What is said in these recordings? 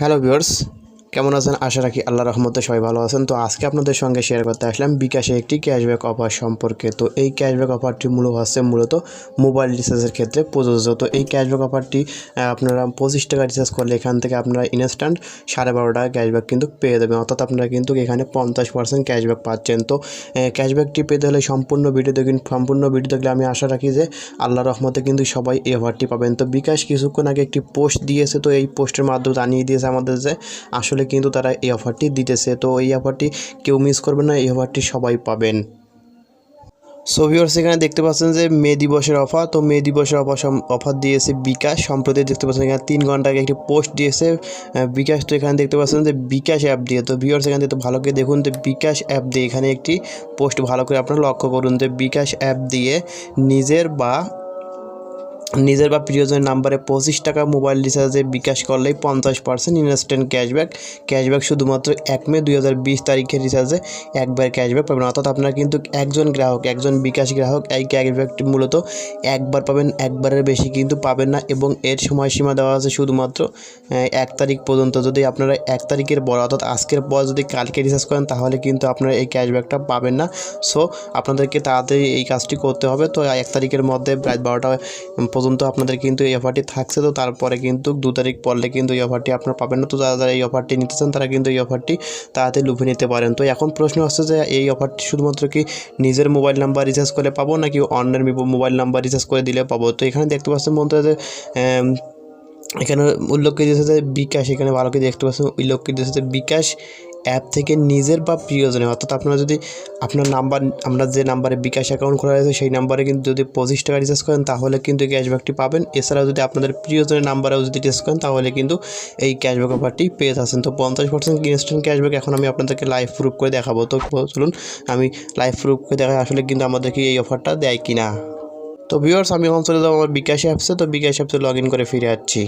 Hello viewers কেমন আছেন? আশা রাখি আল্লাহ রহমতে সবাই ভালো আছেন। তো আজকে আপনাদের সঙ্গে শেয়ার করতে আসলাম বিকাশে একটি ক্যাশব্যাক অফার সম্পর্কে। তো এই ক্যাশব্যাক অফারটি মূলত হচ্ছে মূলত মোবাইল রিচার্জের ক্ষেত্রে প্রযোজ্য। তো এই ক্যাশব্যাক অফারটি আপনারা পঁচিশ টাকা রিচার্জ করলে এখান থেকে আপনারা ইনস্ট্যান্ট সাড়ে বারো টাকা ক্যাশব্যাক কিন্তু পেয়ে দেবেন অর্থাৎ আপনারা কিন্তু এখানে পঞ্চাশ পার্সেন্ট ক্যাশব্যাক পাচ্ছেন। তো ক্যাশব্যাকটি পেতে হলে সম্পূর্ণ ভিডিও দেখুন, সম্পূর্ণ ভিডিও দেখলে আমি আশা রাখি যে আল্লাহ রহমতে কিন্তু সবাই এই অফারটি পাবেন। তো বিকাশ কিছুক্ষণ আগে একটি পোস্ট দিয়েছে। তো এই পোস্টের মাধ্যমে জানিয়ে দিয়েছে আমাদের যে আসলে কিন্তু তারা এই অফারটি দিতেছে। তো এই অফারটি কেউ মিস করবে না, এই অফারটি সবাই পাবেন। সো ভিউয়ার্স এখানে দেখতে পাচ্ছেন যে মে দিবসের অফার তো মে দিবসের অফার অফার দিয়েছে বিকাশ। সম্প্রতি দেখতে পাচ্ছেন এখানে তিন ঘণ্টা আগে একটি পোস্ট দিয়েছে বিকাশ। তো এখানে দেখতে পাচ্ছেন যে বিকাশ অ্যাপ দিয়ে তো ভিউয়ার্স এখানে তো ভালো করে দেখুন যে বিকাশ অ্যাপ দিয়ে এখানে একটি পোস্ট ভালো করে আপনারা লক্ষ্য করুন যে বিকাশ অ্যাপ দিয়ে নিজের বা নিজের বা প্রিয়জনের নাম্বারে পঁচিশ টাকা মোবাইল রিচার্জে বিকাশ করলেই পঞ্চাশ পার্সেন্ট ইনস্ট্যান্ট ক্যাশব্যাক। ক্যাশব্যাক শুধুমাত্র এক মে দুই হাজার বিশ তারিখের রিচার্জে একবার ক্যাশব্যাক পাবেন। অর্থাৎ আপনারা কিন্তু একজন গ্রাহক, একজন বিকাশ গ্রাহক এই ক্যাশব্যাকটি মূলত একবার পাবেন, একবারের বেশি কিন্তু পাবেন না এবং এর সময়সীমা দেওয়া আছে শুধুমাত্র এক তারিখ পর্যন্ত। যদি আপনারা এক তারিখের পর, অর্থাৎ আজকের পর যদি কালকে রিচার্জ করেন, তাহলে কিন্তু আপনারা এই ক্যাশব্যাকটা পাবেন না। সো, আপনাদেরকে তাড়াতাড়ি এই কাজটি করতে হবে। তো এক তারিখের মধ্যে রাত বারোটা পর্যন্ত আপনাদের কিন্তু এই অফারটি থাকছে, তো তারপরে কিন্তু দু তারিখ পরলে কিন্তু এই অফারটি আপনারা পাবেন না। তো যারা যারা এই অফারটি নিতে চান, তারা কিন্তু এই অফারটি তাড়াতাড়ি লুফে নিতে পারেন। তো এখন প্রশ্ন হচ্ছে যে, এই অফারটি শুধুমাত্র কি নিজের মোবাইল নাম্বার রিচার্জ করলে পাবো, নাকি অন্যের মোবাইল নাম্বার রিচার্জ করে দিলে পাবো? তো এখানে দেখতে পাচ্ছেন বন্ধুরা যে এখানে উল্লেখ করে দিয়েছে যে বিকাশ, এখানে ভালো করে দেখতে পাচ্ছেন, উল্লেখ করে দিয়েছে যে বিকাশ অ্যাপ থেকে নিজের বা প্রিয়জনের, অর্থাৎ আপনারা যদি আপনার নাম্বার, আমরা যে নাম্বারে বিকাশ অ্যাকাউন্ট খোলা রয়েছে, সেই নাম্বারে কিন্তু যদি পঁচিশ টাকা রিচার্জ করেন, তাহলে কিন্তু ক্যাশব্যাকটি পাবেন। এছাড়াও যদি আপনাদের প্রিয়জনের নাম্বারেও যদি রিচার্জ করেন, তাহলে কিন্তু এই ক্যাশব্যাক অফারটি পেয়ে থাকছেন তো পঞ্চাশ পার্সেন্ট ইনস্ট্যান্ট ক্যাশব্যাক এখন আমি আপনাদেরকে লাইভ প্রুফ করে দেখাবো। তো চলুন, আমি লাইভ প্রুফ করে দেখাই আসলে কিন্তু আমাদেরকে এই অফারটা দেয় কি না তো ভিউয়ার্স আমি এখন চলে যাব আমার বিকাশ অ্যাপসে তো বিকাশ অ্যাপসে লগ ইন করে ফিরে আসছি।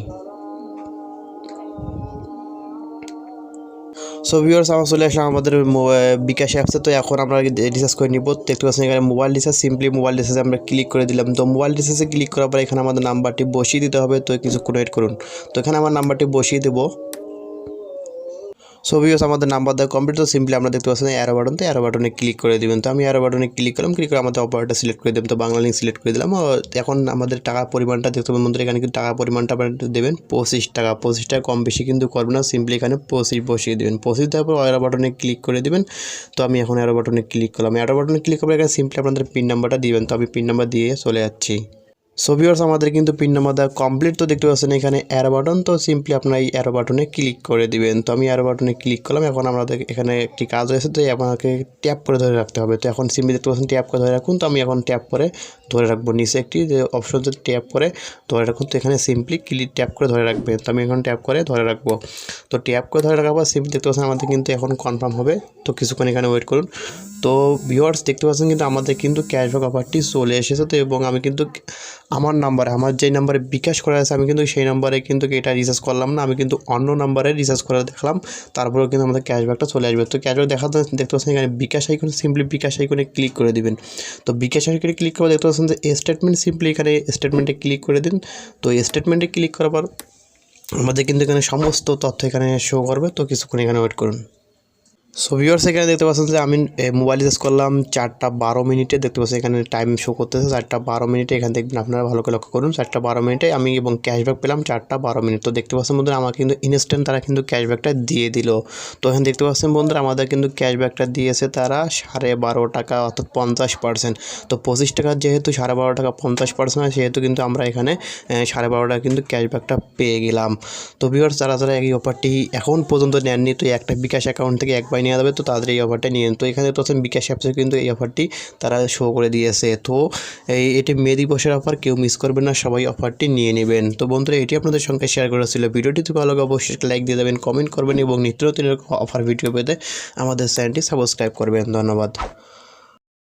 সো ভিউয়ার্স আমরা চলে আসলাম আমাদের বিকাশ অ্যাপসে তো এখন আমরা রিচার্জ করে নিব। দেখতে পাচ্ছেন এখানে মোবাইল রিচার্জ সিম্পলি মোবাইল রিচার্জে আমরা ক্লিক করে দিলাম। তো মোবাইল রিচার্জে ক্লিক করার পর এখানে আমাদের নাম্বারটি বসিয়ে দিতে হবে। তো কিছুক্ষণ ওয়েট করুন। তো এখানে আমার নাম্বারটি বসিয়ে দেবো। সো ভিউস আমাদের নাম্বার দেওয়া কমপ্লিট তো সিম্পলি আমরা দেখতে পাচ্ছেন অ্যারো বাটন তো অ্যারো বাটনে ক্লিক করে দেবেন। তো আমি অ্যারো বাটনে ক্লিক করলাম ক্লিক করে আমাদের অপারেটর সিলেক্ট করে দেবেন তো বাংলা লিঙ্ক সিলেক্ট করে দিলাম। এখন আমাদের টাকার পরিমাণটা দেখতে পাবেন বন্ধুরা, এখানে কিন্তু টাকার পরিমাণটা আপনারা দেবেন। পঁচিশ টাকা পঁচিশ টাকা কম বেশি কিন্তু করবেন না। সিম্পলি এখানে পঁচিশ বসিয়ে দেবেন। পঁচিশ দেওয়ার পর অ্যারো বাটনে ক্লিক করে দেবেন। তো আমি এখন অ্যারো বাটনে ক্লিক করলাম। অ্যারো বাটনে ক্লিক করে এখানে সিম্পলি আপনাদের পিন নাম্বারটা দিবেন। তো আমি পিন নাম্বার দিয়ে চলে যাচ্ছি। সো আমাদের কিন্তু পিন নাম্বার কমপ্লিট তো দেখতে পাচ্ছেন এখানে অ্যারো বাটন তো সিম্পলি আপনারা এই অ্যারো বাটনে ক্লিক করে দিবেন। তো আমি অ্যারো বাটনে ক্লিক করলাম, এখন আমাদের এখানে একটি কাজ রয়েছে, তো আপনাকে ট্যাপ করে ধরে রাখতে হবে। তো এখন সিম্পলি দেখতে পাচ্ছেন ট্যাপ করে ধরে রাখুন, তো আমি এখন ট্যাপ করে ধরে রাখব। নিচে একটি যে অপশন ট্যাপ করে ধরে রাখুন, তো এখানে সিম্পলি ক্লিক ট্যাপ করে ধরে রাখবেন তো আমি এখন ট্যাপ করে ধরে রাখব। তো ট্যাপ করে ধরে রাখার পর সিম্পলি দেখতে পাচ্ছেন আমাদের কিন্তু এখন কনফার্ম হবে। তো কিছুক্ষণ এখানে ওয়েট করুন। তো ভিউয়ার্স দেখতে পাচ্ছেন কিন্তু আমাদের কিন্তু ক্যাশব্যাক অফারটি চলে এসেছে। তো এবং আমি কিন্তু আমার নাম্বারে আমার যেই নাম্বারে বিকাশ করা আছে, আমি কিন্তু সেই নাম্বারে কিন্তু এটা রিচার্জ করলাম না, আমি কিন্তু অন্য নাম্বারে রিচার্জ করে দেখলাম, তারপরেও কিন্তু আমাদের ক্যাশব্যাকটা চলে আসবে। তো ক্যাশব্যাক দেখাতে দেখতে পাচ্ছেন এখানে বিকাশ আইকনে সিম্পলি বিকাশ আইকনে ক্লিক করে দিবেন। তো বিকাশ আইকনে ক্লিক করে দেখতে পাচ্ছেন যে স্টেটমেন্ট সিম্পলি এখানে স্টেটমেন্টে ক্লিক করে দিন। তো স্টেটমেন্টে ক্লিক করার পর আমাদের কিন্তু এখানে সমস্ত তথ্য এখানে শো করবে। তো কিছুক্ষণ এখানে ওয়েট করুন। সো ভিউয়ার্স এখানে দেখতে পাচ্ছেন যে আমি মোবাইল রিচার্জ করলাম চারটা বারো মিনিটে। দেখতে পাচ্ছেন এখানে টাইম শো করতেছে। চারটা বারো মিনিটে এখানে দেখবেন আপনারা ভালো করে লক্ষ্য করুন। চারটা বারো মিনিটে আমি এবং ক্যাশব্যাক পেলাম চারটা বারো মিনিট। তো দেখতে পাচ্ছেন বন্ধুরা আমার কিন্তু ইনস্ট্যান্ট তারা কিন্তু ক্যাশব্যাকটা দিয়ে দিল। তো এখানে দেখতে পাচ্ছেন বন্ধুরা, আমাদের কিন্তু ক্যাশব্যাকটা দিয়েছে তারা সাড়ে বারো টাকা অর্থাৎ পঞ্চাশ পার্সেন্ট তো পঁচিশ টাকার যেহেতু সাড়ে বারো টাকা পঞ্চাশ পার্সেন্ট হয়, সেহেতু কিন্তু আমরা এখানে সাড়ে বারো টাকা কিন্তু ক্যাশব্যাকটা পেয়ে গেলাম। তো ভিউয়ার্স যারা যারা এই অফারটি এখন পর্যন্ত নেননি, তো একটা বিকাশ অ্যাকাউন্ট থেকে একবার নিয়ে যাবে, তো তাদের এই অফারটা নিয়ে তো এখানে প্রথম বিকাশ অ্যাপসে কিন্তু এই অফারটি তারা শো করে দিয়েছে। তো এই, এটি মে দিবসের অফার কেউ মিস করবেন না, সবাই অফারটি নিয়ে নেবেন। তো বন্ধুরা, এটি আপনাদের সঙ্গে শেয়ার করা ছিল। ভিডিওটি ভালো লাগে, অবশ্যই লাইক দিয়ে দেবেন কমেন্ট করবেন এবং নিত্য নতুন অফার ভিডিও পেতে আমাদের চ্যানেলটি সাবস্ক্রাইব করবেন। ধন্যবাদ।